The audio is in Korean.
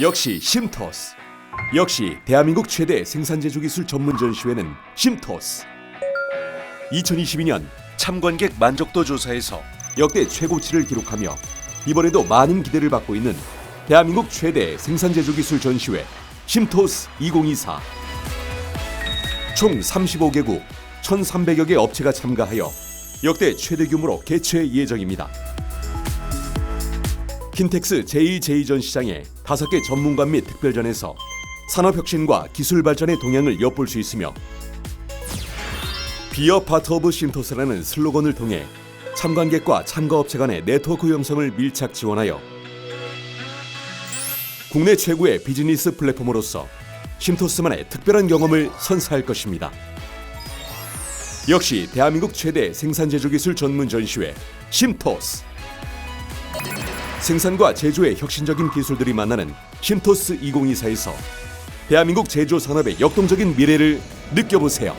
역시 심토스. 역시 대한민국 최대 생산 제조 기술 전문 전시회는 심토스. 2022년 참관객 만족도 조사에서 역대 최고치를 기록하며 이번에도 많은 기대를 받고 있는 대한민국 최대 생산 제조 기술 전시회 심토스 2024. 총 35개국 1,300여 개 업체가 참가하여 역대 최대 규모로 개최 예정입니다. 킨텍스 제2제2전 시장의 다섯 개 전문관 및 특별전에서 산업 혁신과 기술 발전의 동향을 엿볼 수 있으며 비어 파트 오브 심토스라는 슬로건을 통해 참관객과 참가업체 간의 네트워크 형성을 밀착 지원하여 국내 최고의 비즈니스 플랫폼으로서 심토스만의 특별한 경험을 선사할 것입니다. 역시 대한민국 최대 생산 제조 기술 전문 전시회 심토스 생산과 제조의 혁신적인 기술들이 만나는 심토스 2024에서 대한민국 제조 산업의 역동적인 미래를 느껴보세요.